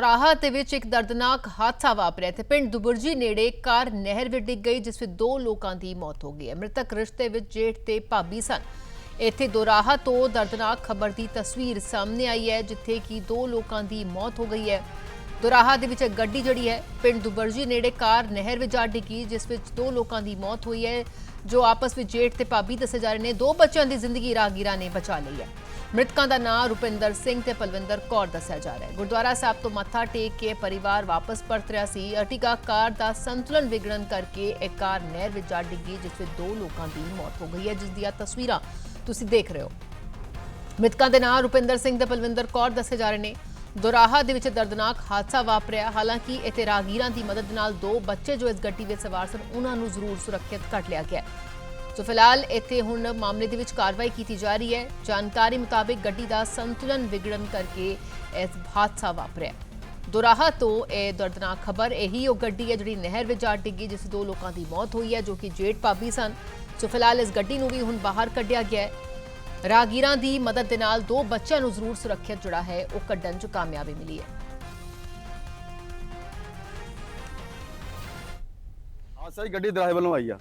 ਰਾਹਤ ਦੇ ਵਿੱਚ ਇੱਕ ਦਰਦਨਾਕ ਹਾਦਸਾ ਵਾਪਰਿਆ ਤੇ ਪਿੰਡ ਦੁਬਰਜੀ ਨੇੜੇ ਕਾਰ ਨਹਿਰ ਵਿੱਚ ਡਿੱਗ ਗਈ, ਜਿਸ ਵਿੱਚ ਦੋ ਲੋਕਾਂ ਦੀ ਮੌਤ ਹੋ ਗਈ ਹੈ। ਮ੍ਰਿਤਕ ਰਿਸ਼ਤੇ ਵਿੱਚ ਜੇਠ ਤੇ ਭਾਬੀ ਸਨ। ਇੱਥੇ ਦੋਰਾਹਾ ਤੋਂ ਦਰਦਨਾਕ ਖਬਰ ਦੀ ਤਸਵੀਰ ਸਾਹਮਣੇ ਆਈ ਹੈ, ਜਿੱਥੇ ਕਿ ਦੋ ਲੋਕਾਂ ਦੀ ਮੌਤ ਹੋ ਗਈ ਹੈ। ਦੁਰਾਹਾ ਦੇ ਵਿੱਚ ਇੱਕ ਗੱਡੀ ਜਿਹੜੀ ਹੈ, ਪਿੰਡ ਦੁਬਰਜੀ ਨੇੜੇ ਕਾਰ ਨਹਿਰ ਵਿੱਚ ਜਾ ਡਿੱਗੀ, ਜਿਸ ਵਿੱਚ ਦੋ ਲੋਕਾਂ ਦੀ ਮੌਤ ਹੋਈ ਹੈ, ਜੋ ਆਪਸ ਵਿੱਚ ਜੇਠ ਤੇ ਭਾਬੀ ਦੱਸੇ ਜਾ ਰਹੇ ਨੇ। ਦੋ ਬੱਚਿਆਂ ਦੀ ਜ਼ਿੰਦਗੀ ਰਾਹਗੀਰਾਂ ਨੇ ਬਚਾ ਲਈ ਹੈ। ਮ੍ਰਿਤਕਾਂ ਦਾ ਨਾਂ ਰੁਪਿੰਦਰ ਸਿੰਘ ਤੇ ਪਲਵਿੰਦਰ ਕੌਰ ਦੱਸਿਆ ਜਾ ਰਿਹਾ ਹੈ। ਗੁਰਦੁਆਰਾ ਸਾਹਿਬ ਤੋਂ ਮੱਥਾ ਟੇਕ ਕੇ ਪਰਿਵਾਰ ਵਾਪਸ ਪਰਤ ਰਿਹਾ ਸੀ। ਅਰਟਿਗਾ ਕਾਰ ਦਾ ਸੰਤੁਲਨ ਵਿਗੜਨ ਕਰਕੇ ਇਹ ਕਾਰ ਨਹਿਰ ਵਿੱਚ ਜਾ ਡਿੱਗੀ ਜਿਸ ਵਿੱਚ ਦੋ ਲੋਕਾਂ ਦੀ ਮੌਤ ਹੋ ਗਈ ਹੈ। ਜਿਸ ਦੀਆਂ ਤਸਵੀਰਾਂ ਤੁਸੀਂ ਦੇਖ ਰਹੇ ਹੋ। ਮ੍ਰਿਤਕਾਂ ਦੇ ਨਾਂ ਰੁਪਿੰਦਰ ਸਿੰਘ ਤੇ ਪਲਵਿੰਦਰ ਕੌਰ ਦੱਸੇ ਜਾ ਰਹੇ ਨੇ। ਦੁਰਾਹਾ ਦੇ ਵਿੱਚ ਦਰਦਨਾਕ ਹਾਦਸਾ ਵਾਪਰਿਆ। ਹਾਲਾਂਕਿ ਇੱਥੇ ਰਾਗੀਰਾਂ ਦੀ ਮਦਦ ਨਾਲ ਦੋ ਬੱਚੇ ਜੋ ਇਸ ਗੱਡੀ ਵਿੱਚ ਸਵਾਰ ਸਨ, ਉਹਨਾਂ ਨੂੰ ਜ਼ਰੂਰ ਸੁਰੱਖਿਅਤ ਕੱਢ ਲਿਆ ਗਿਆ ਹੈ। ਸੋ ਫਿਲਹਾਲ ਇੱਥੇ ਹੁਣ ਮਾਮਲੇ ਦੇ ਵਿੱਚ ਕਾਰਵਾਈ ਕੀਤੀ ਜਾ ਰਹੀ ਹੈ। ਜਾਣਕਾਰੀ ਮੁਤਾਬਿਕ ਗੱਡੀ ਦਾ ਸੰਤੁਲਨ ਵਿਗੜਨ ਕਰਕੇ ਇਸ ਹਾਦਸਾ ਵਾਪਰਿਆ ਦੋਰਾਹਾ ਤੋਂ ਇਹ ਦਰਦਨਾਕ ਖਬਰ ਇਹੀ ਉਹ ਗੱਡੀ ਹੈ ਜਿਹੜੀ ਨਹਿਰ ਵਿੱਚ ਜਾ ਡਿੱਗੀ, ਜਿਸ ਦੋ ਲੋਕਾਂ ਦੀ ਮੌਤ ਹੋਈ ਹੈ, ਜੋ ਕਿ ਜੇਠ ਭਾਬੀ ਸਨ। ਸੋ ਫਿਲਹਾਲ ਇਸ ਗੱਡੀ ਨੂੰ ਵੀ ਹੁਣ ਬਾਹਰ ਕੱਢਿਆ ਗਿਆ ਹੈ। ਰਾਗੀਰਾਂ ਦੀ ਮਦਦ ਦੇ ਨਾਲ ਦੋ ਬੱਚਿਆਂ ਨੂੰ ਜ਼ਰੂਰ ਸੁਰੱਖਿਅਤ ਜਿਹੜਾ ਹੈ, ਉਹ ਕੱਢਣ 'ਚ ਕਾਮਯਾਬੀ ਮਿਲੀ ਹੈ। ਹਾਂ ਸਹੀ ਗੱਡੀ ਦਰਾਹੇ ਵੱਲੋਂ ਆਈ ਆ।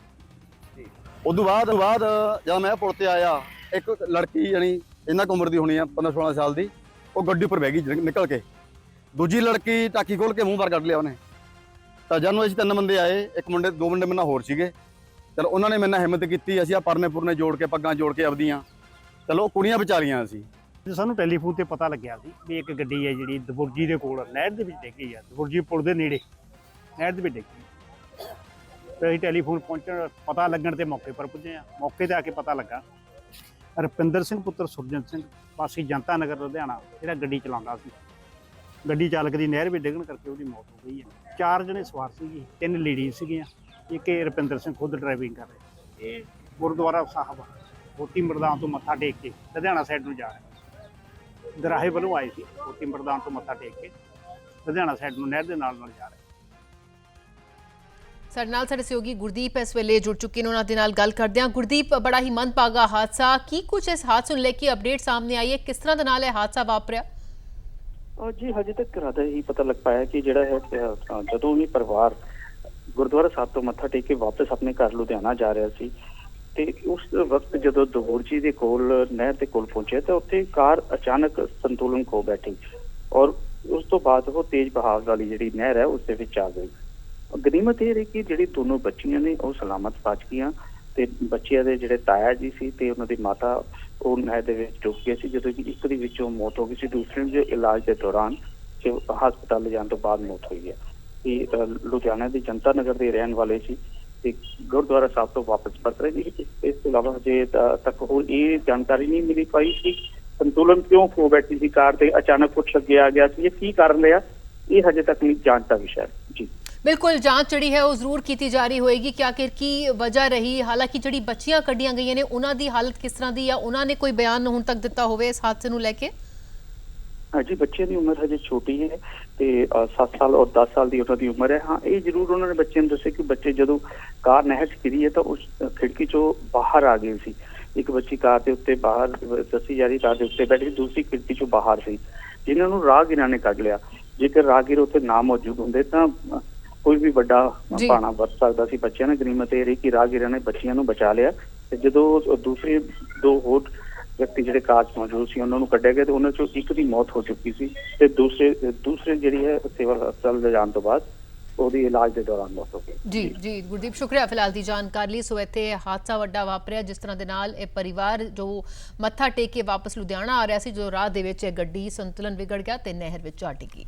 ਉਦੋਂ ਬਾਅਦ ਬਾਅਦ ਜਦ ਮੈਂ ਪੁਲ ਤੇ ਆਇਆ, ਇੱਕ ਲੜਕੀ ਯਾਨੀ ਇਹਨਾਂ ਕੁ ਉਮਰ ਦੀ ਹੋਣੀ ਆ 15 16 ਸਾਲ ਦੀ, ਉਹ ਗੱਡੀ ਉੱਪਰ ਬਹਿ ਗਈ ਨਿਕਲ ਕੇ। ਦੂਜੀ ਲੜਕੀ ਟਾਕੀ ਖੋਲ ਕੇ ਮੂੰਹ ਬਾਹਰ ਕੱਢ ਲਿਆ ਉਹਨੇ। ਤਾਂ ਜਦ ਨੂੰ ਅਸੀਂ ਤਿੰਨ ਬੰਦੇ ਆਏ, ਇੱਕ ਮੁੰਡੇ, ਦੋ ਮੁੰਡੇ ਮੇਰੇ ਨਾਲ ਹੋਰ ਸੀਗੇ। ਚਲੋ ਉਹਨਾਂ ਨੇ ਮੇਰੇ ਹਿੰਮਤ ਕੀਤੀ, ਅਸੀਂ ਆ ਪਰਨੇ ਪੁਰਨੇ ਜੋੜ ਕੇ, ਪੱਗਾਂ ਜੋੜ ਕੇ ਆਪਦੀਆਂ। ਚਲੋ ਉਹ ਕੁੜੀਆਂ ਵਿਚਾਰੀਆਂ ਅਸੀਂ ਤੇ ਸਾਨੂੰ ਟੈਲੀਫੋਨ ਤੇ ਪਤਾ ਲੱਗਿਆ ਸੀ ਵੀ ਇੱਕ ਗੱਡੀ ਹੈ ਜਿਹੜੀ ਦਬੁਰਜੀ ਦੇ ਕੋਲ ਨਹਿਰ ਦੇ ਵਿੱਚ ਡਿੱਗੀ ਆ ਦਬੁਰਜੀ ਪੁਲ ਦੇ ਨੇੜੇ, ਨਹਿਰ ਦੇ ਵਿੱਚ ਡਿੱਗੀ ਤੇ ਅਸੀਂ ਟੈਲੀਫੋਨ ਪਹੁੰਚਣ, ਪਤਾ ਲੱਗਣ ਤੇ ਮੌਕੇ ਪਰ ਪੁੱਜੇ ਆ ਮੌਕੇ ਤੇ ਆ ਕੇ ਪਤਾ ਲੱਗਾ। ਰੁਪਿੰਦਰ ਸਿੰਘ, ਪੁੱਤਰ ਸੁਰਜਨ ਸਿੰਘ, ਵਾਸੀ ਜਨਤਾ ਨਗਰ ਲੁਧਿਆਣਾ, ਜਿਹੜਾ ਗੱਡੀ ਚਲਾਉਂਦਾ ਸੀ। ਗੱਡੀ ਚਾਲਕ ਦੀ ਨਹਿਰ ਵਿੱਚ ਡਿੱਗਣ ਕਰਕੇ ਉਹਦੀ ਮੌਤ ਹੋ ਗਈ ਹੈ। ਚਾਰ ਜਣੇ ਸਵਾਰ ਸੀਗੇ, ਤਿੰਨ ਲੇਡੀਜ਼ ਸੀਗੀਆਂ, ਇੱਕ ਇਹ ਰੁਪਿੰਦਰ ਸਿੰਘ ਖੁਦ ਡਰਾਈਵਿੰਗ ਕਰ ਰਿਹਾ। ਇਹ ਗੁਰਦੁਆਰਾ ਸਾਹਿਬ ਕੋਟੀ ਮਰਦਾਨ ਤੋਂ ਮੱਥਾ ਟੇਕ ਕੇ ਲੁਧਿਆਣਾ ਸਾਈਡ ਨੂੰ ਜਾ ਰਿਹਾ। ਦਰਾਹੇ ਵੱਲੋਂ ਆਏ ਸੀ ਮੋਤੀ ਮਰਦਾਨ ਤੋਂ ਮੱਥਾ ਟੇਕ ਕੇ ਲੁਧਿਆਣਾ ਸਾਈਡ ਨੂੰ ਨਹਿਰ ਦੇ ਨਾਲ ਨਾਲ ਜਾ ਰਹੇ। ਸਾਡੇ ਨਾਲ ਸਾਡੇ ਸਹਿਯੋਗੀ ਗੁਰਦੀਪ ਇਸ ਵੇਲੇ ਜੁੜ ਚੁੱਕੇ ਨੇ, ਉਹਨਾਂ ਦੇ ਨਾਲ ਗੱਲ ਕਰਦੇ ਹਾਂ। ਗੁਰਦੀਪ, ਬੜਾ ਹੀ ਮੰਦਭਾਗਾ ਹਾਦਸਾ, ਕੀ ਕੁਝ ਇਸ ਹਾਦਸੇ ਨੂੰ ਲੈ ਕੇ ਅਪਡੇਟ ਸਾਹਮਣੇ ਆਈ ਹੈ? ਕਿਸ ਤਰ੍ਹਾਂ ਦੇ ਨਾਲ ਇਹ ਹਾਦਸਾ ਵਾਪਰਿਆ? ਔਰ ਜੀ, ਹਜੇ ਤੱਕ ਰਾਦਾ ਹੀ ਪਤਾ ਲੱਗ ਪਾਇਆ ਕਿ ਜਿਹੜਾ ਹੈ ਜਦੋਂ ਵੀ ਪਰਿਵਾਰ ਗੁਰਦੁਆਰਾ ਸਾਹਿਬ ਤੋਂ ਮੱਥਾ ਟੇਕ ਕੇ ਵਾਪਸ ਆਪਣੇ ਘਰ ਲੁਧਿਆਣਾ ਜਾ ਰਿਹਾ ਸੀ ਤੇ ਉਸ ਵਕਤ ਜਦੋਂ ਦਹੂਰ ਜੀ ਦੇ ਕੋਲ, ਨਹਿਰ ਦੇ ਕੋਲ ਪਹੁੰਚੇ ਤਾਂ ਉੱਥੇ ਕਾਰ ਅਚਾਨਕ ਸੰਤੁਲਨ ਖੋ ਬੈਠੀ ਔਰ ਉਸ ਤੋਂ ਬਾਅਦ ਉਹ ਤੇਜ਼ ਬਹਾਵ ਵਾਲੀ ਜਿਹੜੀ ਨਹਿਰ ਹੈ, ਉਸ ਦੇ ਵਿੱਚ ਆ ਗਈ। ਗਨੀਮਤ ਇਹ ਰਹੀ ਕਿ ਜਿਹੜੀ ਦੋਨੋਂ ਬੱਚੀਆਂ ਨੇ ਉਹ ਸਲਾਮਤ ਬਚ ਗਈਆਂ ਤੇ ਬੱਚਿਆਂ ਦੇ ਜਿਹੜੇ ਤਾਇਆ ਜੀ ਸੀ ਤੇ ਉਹਨਾਂ ਦੀ ਮਾਤਾ, ਉਹ ਨਹਿਰ ਦੇ ਵਿੱਚ ਡੁੱਬ ਗਏ ਸੀ, ਜਦੋਂ ਕਿ ਇੱਕ ਦੀ ਵਿੱਚੋਂ ਮੌਤ ਹੋ ਗਈ ਸੀ, ਦੂਸਰੇ ਨੂੰ ਇਲਾਜ ਦੇ ਦੌਰਾਨ ਜੋ ਹਸਪਤਾਲ ਲਿਜਾਣ ਤੋਂ ਬਾਅਦ ਮੌਤ ਹੋਈ ਹੈ। ਇਹ ਲੁਧਿਆਣਾ ਦੇ ਜਨਤਾ ਨਗਰ ਦੇ ਰਹਿਣ ਵਾਲੇ ਸੀ ਤੇ ਗੁਰਦੁਆਰਾ ਸਾਹਿਬ ਤੋਂ ਵਾਪਸ ਪਰਤ ਰਹੇ ਸੀ। ਇਸ ਤੋਂ ਇਲਾਵਾ ਹਜੇ ਤੱਕ ਹੋਰ ਇਹ ਜਾਣਕਾਰੀ ਨਹੀਂ ਮਿਲੀ ਪਾਈ ਕਿ ਸੰਤੁਲਨ ਕਿਉਂ ਖੋ ਬੈਠੀ ਸੀ ਕਾਰ ਤੇ ਅਚਾਨਕ ਕੁਛ ਅੱਗੇ ਆ ਗਿਆ ਸੀ, ਇਹ ਕੀ ਕਾਰਨ ਲਿਆ ਇਹ ਹਜੇ ਤੱਕ ਨਹੀਂ ਜਾਂਚ ਦਾ ਵਿਸ਼ਾ। ਹੈ ਬਿਲਕੁਲ, ਜਾਂਚ ਜਿਹੜੀ ਹੈ ਉਹ ਜ਼ਰੂਰ ਕੀਤੀ ਜਾ ਰਹੀ ਹੋਏਗੀ ਕਿ ਆਖਿਰ ਕੀ ਵਜ੍ਹਾ ਰਹੀ। ਹਾਲਾਂਕਿ ਜਿਹੜੀ ਬੱਚੀਆਂ ਕੱਢੀਆਂ ਗਈਆਂ ਨੇ, ਉਹਨਾਂ ਦੀ ਹਾਲਤ ਕਿਸ ਤਰ੍ਹਾਂ ਦੀ ਆ, ਉਹਨਾਂ ਨੇ ਕੋਈ ਬਿਆਨ ਹੁਣ ਤੱਕ ਦਿੱਤਾ ਹੋਵੇ ਇਸ ਹਾਦਸੇ ਨੂੰ ਲੈ ਕੇ? ਹਾਂਜੀ, ਬੱਚਿਆਂ ਦੀ ਉਮਰ ਹਜੇ ਛੋਟੀ ਹੈ ਤੇ 7 ਸਾਲ ਔਰ 10 ਸਾਲ ਦੀ ਉਹਨਾਂ ਦੀ ਉਮਰ ਹੈ। ਹਾਂ, ਇਹ ਜ਼ਰੂਰ ਉਹਨਾਂ ਨੇ ਬੱਚਿਆਂ ਨੂੰ ਦੱਸਿਆ ਕਿ ਬੱਚੇ ਜਦੋਂ ਕਾਰ ਨਹਿਰ 'ਚ ਗਿਰੀ ਹੈ ਤਾਂ ਉਸ ਖਿੜਕੀ 'ਚੋਂ ਬਾਹਰ ਆ ਗਏ ਸੀ। ਇੱਕ ਬੱਚੀ ਕਾਰ ਦੇ ਉੱਤੇ ਬਾਹਰ ਦੱਸੀ ਜਾ ਰਹੀ, ਕਾਰ ਦੇ ਉੱਤੇ ਬੈਠੀ, ਦੂਸਰੀ ਖਿੜਕੀ 'ਚੋਂ ਬਾਹਰ ਸੀ। ਜਿਨ੍ਹਾਂ ਨੂੰ ਰਾਹਗੀਰਾਂ ਨੇ ਕੱਢ ਲਿਆ। ਜੇਕਰ ਰਾਹਗੀਰ ਉੱਥੇ ਨਾ ਮੌਜੂਦ ਹੁੰਦੇ ਤਾਂ ਕੋਈ ਵੀ ਵੱਡਾ। ਪਾਣਾ ਵਰਤ ਸਕਦਾ ਸੀ ਬੱਚਿਆਂ ਨੇ ਗਨੀਮਤ ਇਹ ਰਹੀ ਕਿ ਰਾਹਗੀਰਾਂ ਨੇ ਬੱਚਿਆਂ ਨੂੰ ਬਚਾ ਲਿਆ ਤੇ ਜਦੋਂ ਦੂਸਰੇ ਦੋ ਹੋਰ ਵਿਅਕਤੀ ਜਿਹੜੇ ਕਾਰ 'ਚ ਮੌਜੂਦ ਸੀ ਉਹਨਾਂ ਨੂੰ ਕੱਢਿਆ ਗਿਆ ਤੇ ਉਹਨਾਂ ਚੋਂ ਇੱਕ ਦੀ ਮੌਤ ਹੋ ਚੁੱਕੀ ਸੀ ਤੇ ਦੂਸਰੇ ਦੂਸਰੇ ਜਿਹੜੀ ਹੈ ਸਿਵਲ ਹਸਪਤਾਲ ਦੇ ਜਾਣ ਤੋਂ ਬਾਅਦ ਉਹਦੀ ਇਲਾਜ ਦੇ ਦੌਰਾਨ ਮੌਤ ਹੋ ਗਈ। ਜੀ ਜੀ ਗੁਰਦੀਪ ਸ਼ੁਕਰੀਆ ਫਿਲਹਾਲ ਦੀ ਜਾਣਕਾਰੀ ਲਈ। ਸੋ ਇੱਥੇ ਹਾਦਸਾ ਵੱਡਾ ਵਾਪਰਿਆ ਜਿਸ ਤਰ੍ਹਾਂ ਦੇ ਨਾਲ ਇਹ ਪਰਿਵਾਰ ਜੋ ਮੱਥਾ ਟੇਕ ਕੇ ਵਾਪਸ ਲੁਧਿਆਣਾ ਆ ਰਿਹਾ ਸੀ ਜੋ ਰਾਹ ਦੇ ਵਿੱਚ ਇਹ ਗੱਡੀ ਸੰਤੁਲਨ ਵਿਗੜ ਗਿਆ ਤੇ ਨਹਿਰ ਵਿੱਚ ਜਾ ਡਿੱਗੀ।